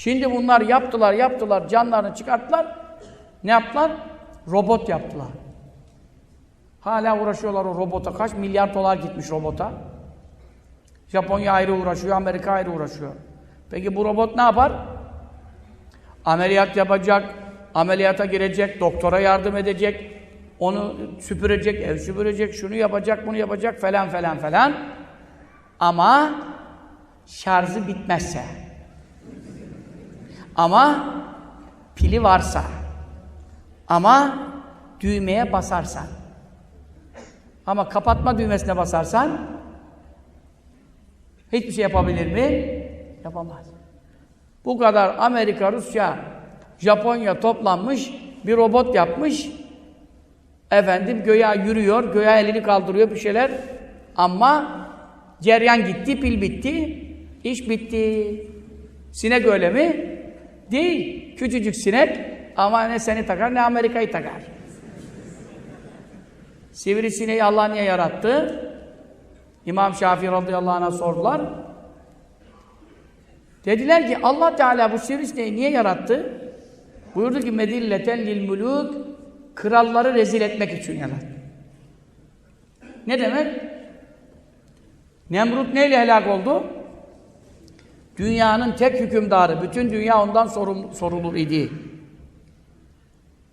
Şimdi bunlar yaptılar, yaptılar, canlarını çıkarttılar. Ne yaptılar? Robot yaptılar. Hala uğraşıyorlar o robota. Kaç milyar dolar gitmiş robota. Japonya ayrı uğraşıyor, Amerika ayrı uğraşıyor. Peki bu robot ne yapar? Ameliyat yapacak, ameliyata girecek, doktora yardım edecek, onu süpürecek, ev süpürecek, şunu yapacak, bunu yapacak falan falan falan. Ama şarjı bitmezse, ama pili varsa, ama düğmeye basarsan, ama kapatma düğmesine basarsan hiçbir şey yapabilir mi? Yapamaz. Bu kadar Amerika, Rusya, Japonya toplanmış, bir robot yapmış. Efendim göğe yürüyor, göğe elini kaldırıyor bir şeyler. Ama ceryan gitti, pil bitti, iş bitti. Sinek öyle mi? Değil. Küçücük sinek ama ne seni takar ne Amerika'yı takar. Sivrisineği Allah niye yarattı? İmam Şafii radıyallahu anh'a sordular. Dediler ki Allah Teala bu sivrisineği niye yarattı? Buyurdu ki medilleten lil muluk kralları rezil etmek için yarattı. Ne demek? Nemrut neyle helak oldu? Dünyanın tek hükümdarı, bütün dünya ondan sorulur idi.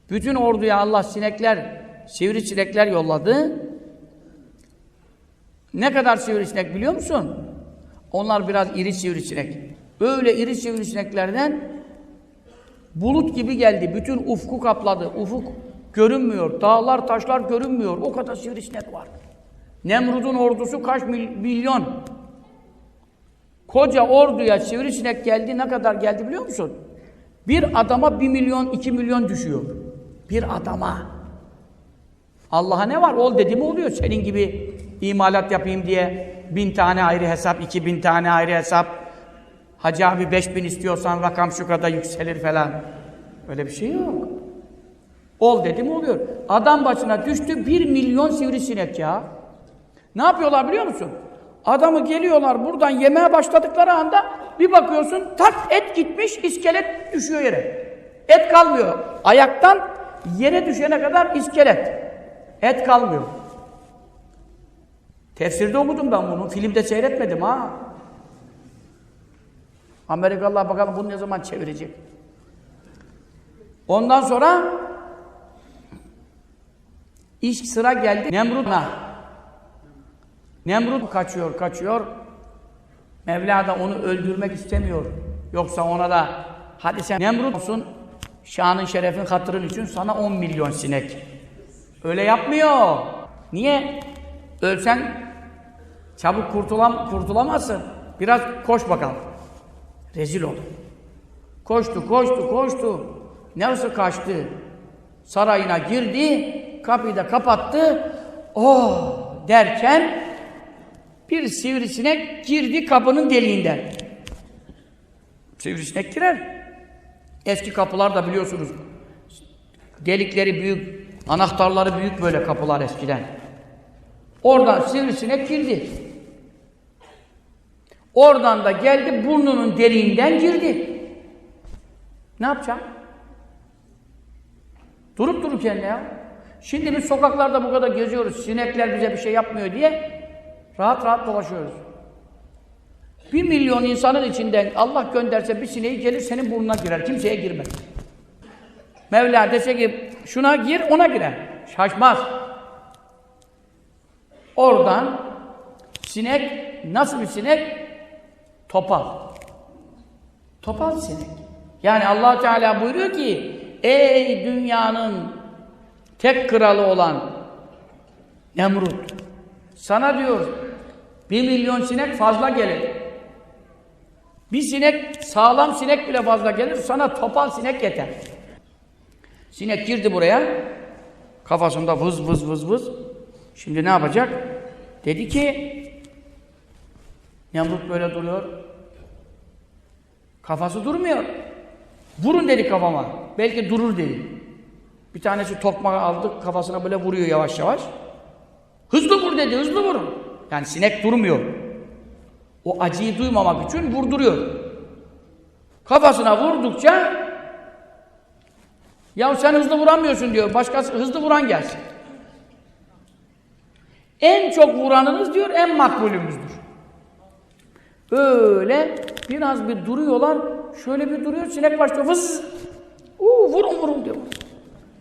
Bütün orduya Allah sinekler, sivrisinekler yolladı. Ne kadar sivrisinek biliyor musun? Onlar biraz iri sivrisinek. Öyle iri sivrisineklerden bulut gibi geldi. Bütün ufku kapladı. Ufuk görünmüyor. Dağlar, taşlar görünmüyor. O kadar sivrisinek var. Nemrud'un ordusu kaç mil- milyon? Koca orduya sivrisinek geldi. Ne kadar geldi biliyor musun? Bir adama bir milyon, iki milyon düşüyor. Bir adama. Allah'a ne var? Ol dedi mi oluyor. Senin gibi imalat yapayım diye bin tane ayrı hesap, iki bin tane ayrı hesap. Hacı abi beş bin istiyorsan rakam şu kadar yükselir falan. Öyle bir şey yok. Ol dedi mi oluyor. Adam başına düştü bir milyon sivrisinek ya. Ne yapıyorlar biliyor musun? Adamı geliyorlar buradan yemeye başladıkları anda bir bakıyorsun tak et gitmiş iskelet düşüyor yere. Et kalmıyor. Ayaktan yere düşene kadar iskelet. Et kalmıyor. Tefsirde okudum ben bunu. Filmde seyretmedim ha. Amerikalılar bakalım bunu ne zaman çevirecek. Ondan sonra iş sıra geldi Nemrut'a. Nemrut kaçıyor, kaçıyor. Mevla da onu öldürmek istemiyor. Yoksa ona da hadi sen Nemrut olsun, şanın şerefin hatırın için sana 10 milyon sinek. Öyle yapmıyor. Niye? Ölsen çabuk kurtulam kurtulamazsın. Biraz koş bakalım. Rezil ol. Koştu, koştu, koştu. Nasıl kaçtı? Sarayına girdi, kapıyı da kapattı. Oh derken bir sivrisinek girdi kapının deliğinden. Sivrisinek girer. Eski kapılar da biliyorsunuz. Delikleri büyük, anahtarları büyük böyle kapılar eskiden. Oradan sivrisinek girdi. Oradan da geldi burnunun deliğinden girdi. Ne yapacağım? Durup dururken ya. Şimdi biz sokaklarda bu kadar geziyoruz. Sinekler bize bir şey yapmıyor diye rahat rahat dolaşıyoruz. Bir milyon insanın içinden Allah gönderse bir sineği gelir senin burnuna girer. Kimseye girmez. Mevla dese ki şuna gir ona girer. Şaşmaz. Oradan sinek nasıl bir sinek? Topal. Topal sinek. Yani allah Teala buyuruyor ki ey dünyanın tek kralı olan Nemrut sana diyor bir milyon sinek fazla gelir. Bir sinek, sağlam sinek bile fazla gelir, sana topal sinek yeter. Sinek girdi buraya, kafasında vız vız vız vız. Şimdi ne yapacak? Dedi ki, Nemrut böyle duruyor. Kafası durmuyor. Vurun dedi kafama. Belki durur dedi. Bir tanesi tokmağı aldı, kafasına böyle vuruyor yavaş yavaş. Hızlı vur dedi, hızlı vur. Yani sinek durmuyor. O acıyı duymamak için vurduruyor. Kafasına vurdukça ya sen hızlı vuramıyorsun diyor. Başkası hızlı vuran gelsin. En çok vuranınız diyor en makbulümüzdür. Öyle biraz bir duruyorlar. Şöyle bir duruyor. Sinek başlıyor. Vız. Uuu vurun vurun diyor.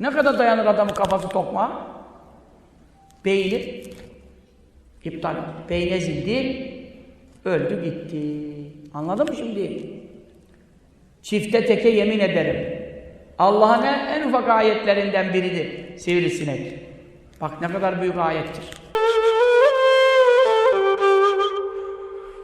Ne kadar dayanır adamın kafası tokmağa? Beyni iptal ezildi. Öldü gitti. Anladın mı şimdi? Çifte teke yemin ederim. Allah'ın en, en ufak ayetlerinden biridir. Sivrisinek. Bak ne kadar büyük ayettir.